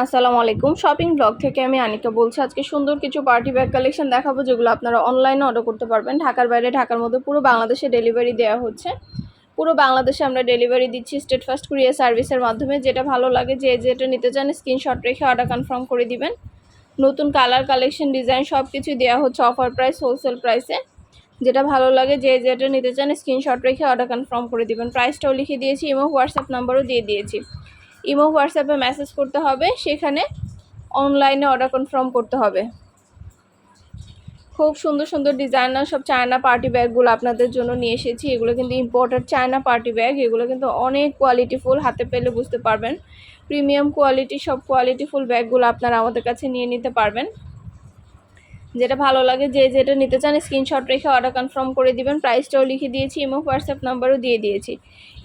আসসালামু আলাইকুম। Shopping blog থেকে আমি আনিকা বলছি, আজকে সুন্দর কিছু পার্টি ব্যাগ কালেকশন দেখাবো, যেগুলো আপনারা অনলাইনে অর্ডার করতে পারবেন। ঢাকার বাইরে, ঢাকার মধ্যে পুরো বাংলাদেশে ডেলিভারি দেওয়া হচ্ছে। পুরো বাংলাদেশে আমরা ডেলিভারি দিচ্ছি স্টেট ফার্স্ট কুরিয়ার সার্ভিসের মাধ্যমে। যেটা ভালো লাগে, যে যেটা নিতে চান স্ক্রিনশট রেখে অর্ডার কনফার্ম করে দিবেন। নতুন কালার কালেকশন ডিজাইন সব কিছু দেওয়া হচ্ছে অফার প্রাইস হোলসেল প্রাইসে যেটা ভালো লাগে, যে যেটা নিতে চান স্ক্রিনশট রেখে অর্ডার কনফার্ম করে দিবেন। প্রাইসটাও লিখে দিয়েছি, এবং হোয়াটসঅ্যাপ নাম্বারও দিয়ে দিয়েছি। ইমো হোয়াটসঅ্যাপে মেসেজ করতে হবে, সেখানে অনলাইনে অর্ডার কনফার্ম করতে হবে। খুব সুন্দর সুন্দর ডিজাইনার সব চায়না পার্টি ব্যাগগুলো আপনাদের জন্য নিয়ে এসেছি। এগুলো কিন্তু ইম্পোর্টেড চায়না পার্টি ব্যাগ এগুলো কিন্তু অনেক কোয়ালিটিফুল হাতে পেলে বুঝতে পারবেন। প্রিমিয়াম কোয়ালিটি সব কোয়ালিটিফুল ব্যাগগুলো আপনারা আমাদের কাছে নিয়ে নিতে পারবেন। যেটা ভালো লাগে, যে যেটা নিতে চান স্ক্রিনশট রেখে অর্ডার কনফার্ম করে দিবেন। প্রাইসটাও লিখে দিয়েছি ইমো হোয়াটসঅ্যাপ নাম্বারও দিয়ে দিয়েছি।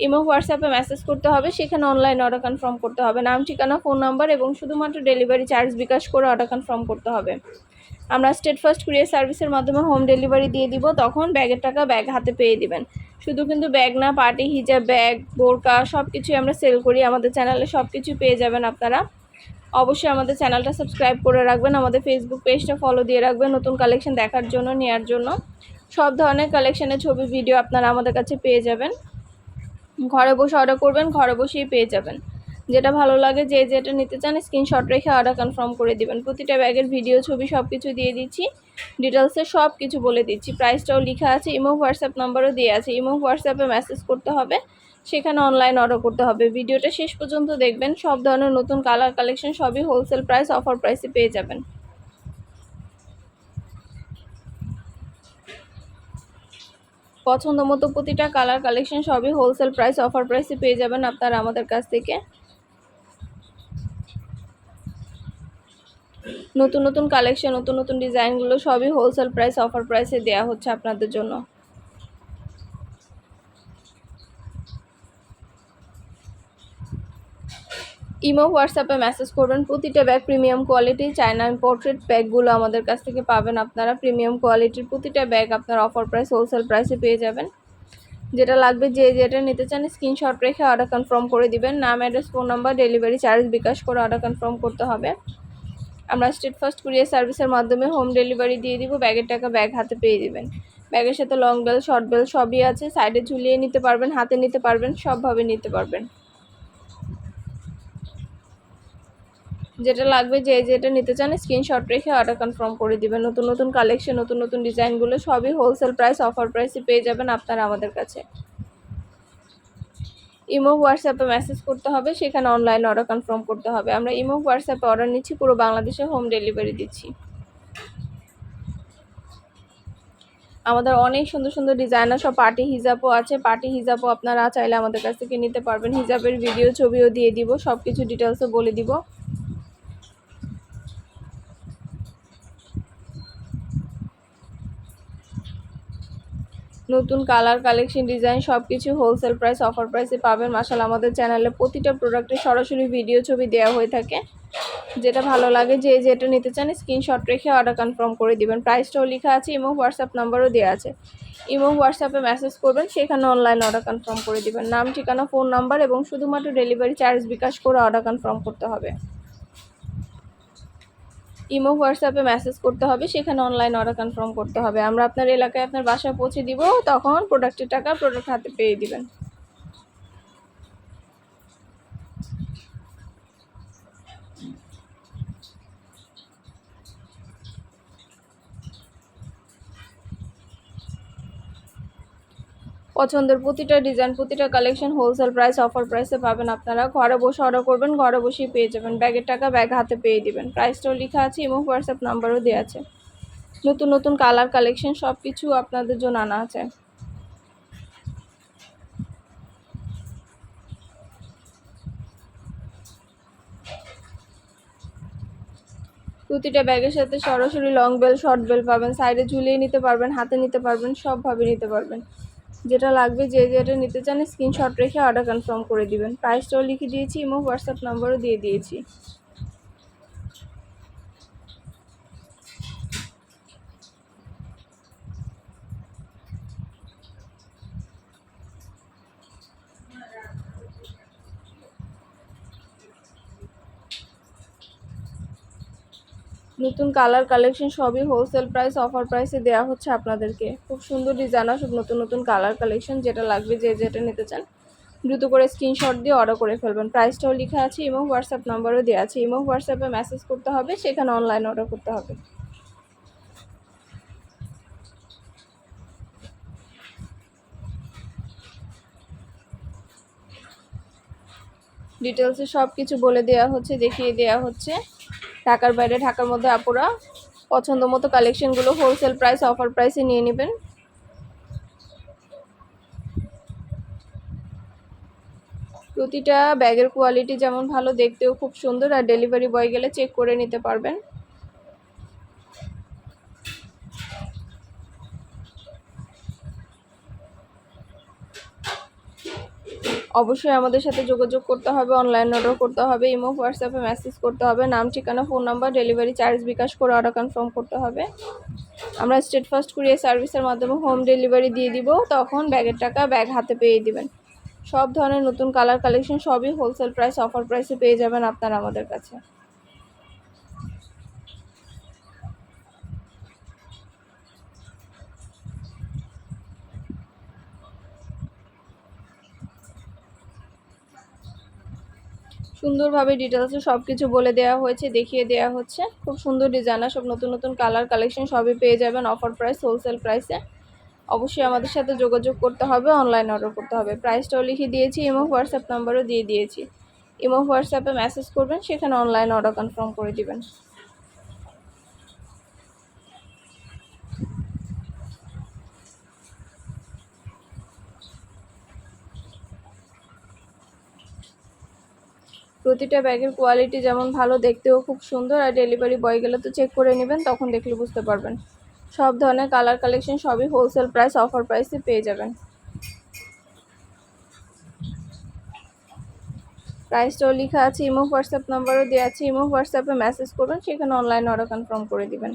ইমো হোয়াটসঅ্যাপে মেসেজ করতে হবে, সেখানে অনলাইন অর্ডার কনফার্ম করতে হবে। নাম, ঠিকানা ফোন নাম্বার এবং শুধুমাত্র ডেলিভারি চার্জ বিকাশ করে অর্ডার কনফার্ম করতে হবে। আমরা স্টেট ফার্স্ট কুরিয়ার সার্ভিসের মাধ্যমে হোম ডেলিভারি দিয়ে দিব, তখন ব্যাগের টাকা ব্যাগ হাতে পেয়ে দিবেন। শুধু কিন্তু ব্যাগ না পার্টি হিজাব ব্যাগ বোরকা সব কিছুই আমরা সেল করি। আমাদের চ্যানেলে সব কিছু পেয়ে যাবেন আপনারা। অবশ্যই আমাদের চ্যানেলটা সাবস্ক্রাইব করে রাখবেন, আমাদের ফেসবুক পেজটা ফলো দিয়ে রাখবেন, নতুন কালেকশন দেখার জন্য নেওয়ার জন্য। সব ধরনের কালেকশনের ছবি ভিডিও আপনারা আমাদের কাছে পেয়ে যাবেন। ঘরে বসে অর্ডার করবেন, ঘরে বসেই পেয়ে যাবেন। যেটা ভালো লাগে, যে যেটা নিতে চান স্ক্রিনশট রেখে অর্ডার কনফার্ম করে দিবেন। প্রতিটা ব্যাগের ভিডিও ছবি সব কিছু দিয়ে দিচ্ছি। ডিটেলসে সব কিছু বলে দিচ্ছি। প্রাইসটাও লেখা আছে ইমো হোয়াটসঅ্যাপ নাম্বারও দিয়ে আছে। ইমো হোয়াটসঅ্যাপে মেসেজ করতে হবে। সেখানে অনলাইন অর্ডার করতে হবে। ভিডিওটা শেষ পর্যন্ত দেখবেন। সব ধরনের নতুন কালার কালেকশন সবই হোলসেল প্রাইস অফার প্রাইসে পেয়ে যাবেন। পছন্দ মতো প্রতিটা কালার কালেকশন সবই হোলসেল প্রাইস অফার প্রাইসে পেয়ে যাবেন আপনারা আমাদের কাছ থেকে। নতুন নতুন কালেকশন নতুন নতুন ডিজাইনগুলো সবই হোলসেল প্রাইস অফার প্রাইসে দেওয়া হচ্ছে আপনাদের জন্য। ইমো, হোয়াটসঅ্যাপে মেসেজ করবেন। প্রতিটা bag premium quality China imported ব্যাগগুলো আমাদের কাছ থেকে পাবেন আপনারা। প্রিমিয়াম কোয়ালিটির প্রতিটা ব্যাগ আপনার অফার প্রাইস হোলসেল প্রাইসে পেয়ে যাবেন। যেটা লাগবে যে যেটা নিতে চান স্ক্রিনশট রেখে অর্ডার কনফার্ম করে দিবেন। নাম address phone number delivery charge bKash করে অর্ডার কনফার্ম করতে হবে। আমরা স্ট্রিট ফার্স্ট কুরিয়ার সার্ভিসের মাধ্যমে হোম ডেলিভারি দিয়ে দিব। ব্যাগের টাকা ব্যাগ হাতে পেয়ে দিবেন। ব্যাগের সাথে লং বেল শর্ট বেল সবই আছে। সাইডে ঝুলিয়ে নিতে পারবেন, হাতে নিতে পারবেন, সবভাবে নিতে পারবেন। যেটা লাগবে যে যেটা নিতে চান স্ক্রিনশট রেখে অর্ডার কনফার্ম করে দিবেন। নতুন নতুন কালেকশন নতুন নতুন ডিজাইনগুলো সবই হোলসেল প্রাইস অফার প্রাইসে পেয়ে যাবেন আপনারা আমাদের কাছে। ইমো, হোয়াটসঅ্যাপে মেসেজ করতে হবে, সেখানে অনলাইন অর্ডার কনফার্ম করতে হবে। আমরা ইমো, হোয়াটসঅ্যাপে অর্ডার নিচ্ছি, পুরো বাংলাদেশে হোম ডেলিভারি দিচ্ছি। আমাদের অনেক সুন্দর সুন্দর ডিজাইনার সব পার্টি হিজাবও আছে। পার্টি হিজাবও আপনারা চাইলে আমাদের কাছ থেকে নিতে পারবেন। হিজাবের ভিডিও ছবিও দিয়ে দিব সব কিছু ডিটেলসও বলে দিব। নতুন কালার কালেকশন ডিজাইন সব কিছু হোলসেল প্রাইস অফার প্রাইসে পাবেন। মাসাল আমাদের চ্যানেলে প্রতিটা প্রোডাক্টের সরাসরি ভিডিও ছবি দেওয়া হয়ে থাকে। যেটা ভালো লাগে, যে যেটা নিতে চান স্ক্রিনশট রেখে অর্ডার কনফার্ম করে দিবেন। প্রাইসটাও লেখা আছে, এবং হোয়াটসঅ্যাপ নাম্বারও দেওয়া আছে। ইমো হোয়াটসঅ্যাপে মেসেজ করবেন, সেখানে অনলাইন অর্ডার কনফার্ম করে দিবেন। নাম, ঠিকানা ফোন নাম্বার এবং শুধুমাত্র ডেলিভারি চার্জ বিকাশ করে অর্ডার কনফার্ম করতে হবে। ইমো, হোয়াটসঅ্যাপে মেসেজ করতে হবে, সেখানে অনলাইন অর্ডার কনফার্ম করতে হবে। আমরা আপনার এলাকায় আপনার বাসায় পৌঁছে দিব, তখন প্রোডাক্টের টাকা প্রোডাক্ট হাতে পেয়ে দিবেন। পছন্দের প্রতিটা ডিজাইন প্রতিটা কালেকশন হোলসেল প্রাইস অফার প্রাইসে পাবেন আপনারা। ঘরে বসে অর্ডার করবেন, ঘরে বসেই পেয়ে যাবেন। ব্যাগের টাকা ব্যাগ হাতে পেয়ে দিবেন। প্রাইসটাও লেখা আছে, এবং হোয়াটসঅ্যাপ নাম্বারও দেওয়া আছে। নতুন নতুন কালার কালেকশন সব কিছু আপনাদের জন্য আনা আছে। প্রতিটা ব্যাগের সাথে সরাসরি লং বেল শর্ট বেল পাবেন। সাইডে ঝুলিয়ে নিতে পারবেন, হাতে নিতে পারবেন, সবভাবে নিতে পারবেন। যেটা লাগবে যে যেটা নিতে চান স্ক্রিনশট রেখে অর্ডার কনফার্ম করে দিবেন। প্রাইসটাও লিখে দিয়েছি এবং হোয়াটসঅ্যাপ নম্বরও দিয়ে দিয়েছি। নতুন কালার কালেকশন সবই হোলসেল প্রাইস অফার প্রাইসে দেওয়া হচ্ছে আপনাদেরকে। খুব সুন্দর ডিজাইনার সব নতুন নতুন কালার কালেকশন যেটা লাগবে, যে যেটা নিতে চান, দ্রুত করে স্ক্রিনশট দিয়ে অর্ডার করে ফেলবেন। প্রাইসটাও লেখা আছে এবং হোয়াটসঅ্যাপ নাম্বারও দেওয়া আছে। এবং হোয়াটসঅ্যাপে মেসেজ করতে হবে, সেখানে অনলাইন অর্ডার করতে হবে। ডিটেলসে সব কিছু বলে দেওয়া হচ্ছে, দেখিয়ে দেওয়া হচ্ছে। ঢাকার বাইরে, ঢাকার মধ্যে আপুরা পছন্দ মতো কালেকশনগুলো হোলসেল প্রাইস অফার প্রাইসে নিয়ে নেবেন। প্রতিটা ব্যাগের কোয়ালিটি যেমন ভালো, দেখতেও খুব সুন্দর আর ডেলিভারি বয় গেলে চেক করে নিতে পারবেন। অবশ্যই আমাদের সাথে যোগাযোগ করতে হবে অনলাইন অর্ডার করতে হবে ইমো হোয়াটসঅ্যাপে মেসেজ করতে হবে, নাম, ঠিকানা phone number delivery charge bKash করে অর্ডার কনফার্ম করতে হবে। আমরা স্টেট ফার্স্ট কুরিয়ার সার্ভিসের মাধ্যমে হোম ডেলিভারি দিয়ে দিব, তখন ব্যাগের টাকা ব্যাগ হাতে পেয়ে দিবেন। সব ধরনের নতুন কালার কালেকশন সবই হোলসেল প্রাইস অফার প্রাইসে পেয়ে যাবেন আপনারা আমাদের কাছে। সুন্দরভাবে ডিটেলসে সব কিছু বলে দেওয়া হয়েছে, দেখিয়ে দেওয়া হচ্ছে। খুব সুন্দর ডিজাইনার সব নতুন নতুন কালার কালেকশন সবই পেয়ে যাবেন অফার প্রাইস হোলসেল প্রাইসে অবশ্যই আমাদের সাথে যোগাযোগ করতে হবে অনলাইন অর্ডার করতে হবে। প্রাইসটাও লিখে দিয়েছি ইমো হোয়াটসঅ্যাপ নাম্বারও দিয়ে দিয়েছি। ইমো হোয়াটসঅ্যাপে মেসেজ করবেন, সেখানে অনলাইন অর্ডার কনফার্ম করে দিবেন। প্রতিটা ব্যাগের কোয়ালিটি যেমন ভালো দেখতেও খুব সুন্দর আর ডেলিভারি বয় গেলে তো চেক করে নেবেন, তখন দেখলে বুঝতে পারবেন। সব ধরনের কালার কালেকশন সবই হোলসেল প্রাইস অফার প্রাইসে পেয়ে যাবেন। প্রাইসটাও লেখা আছে ইমো হোয়াটসঅ্যাপ নাম্বারও দেওয়া আছে ইমো হোয়াটসঅ্যাপে মেসেজ করবেন, সেখানে অনলাইন অর্ডার কনফার্ম করে দিবেন।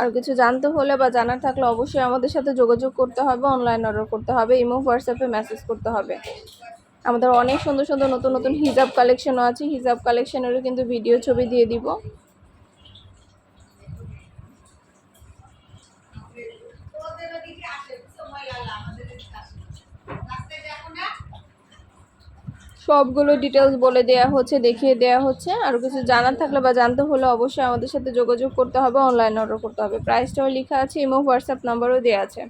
আর কিছু জানতে হলে বা জানার থাকলে অবশ্যই আমাদের সাথে যোগাযোগ করতে হবে অনলাইন অর্ডার করতে হবে, ইমো হোয়াটসঅ্যাপে মেসেজ করতে হবে। আমাদের অনেক সুন্দর সুন্দর নতুন নতুন হিজাব কালেকশনও আছে, হিজাব কালেকশনেরও কিন্তু ভিডিও ছবি দিয়ে দিব। সবগুলো ডিটেলস বলে দেওয়া হচ্ছে, দেখিয়ে দেওয়া হচ্ছে। আর কিছু জানার থাকলে বা জানতে হলে অবশ্যই আমাদের সাথে যোগাযোগ করতে হবে অনলাইন অর্ডার করতে হবে। প্রাইসটাও লেখা আছে ইমো হোয়াটসঅ্যাপ নাম্বারও দেওয়া আছে।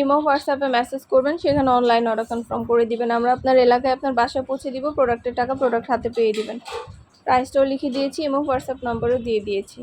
ইমো হোয়াটসঅ্যাপে মেসেজ করবেন, সেখানে অনলাইন অর্ডার কনফার্ম করে দিবেন। আমরা আপনার এলাকায় আপনার বাসায় পৌঁছে দিব প্রোডাক্টের টাকা প্রোডাক্ট হাতে পেয়ে দিবেন। প্রাইসটাও লিখে দিয়েছি ইমো হোয়াটসঅ্যাপ নাম্বারও দিয়ে দিয়েছি।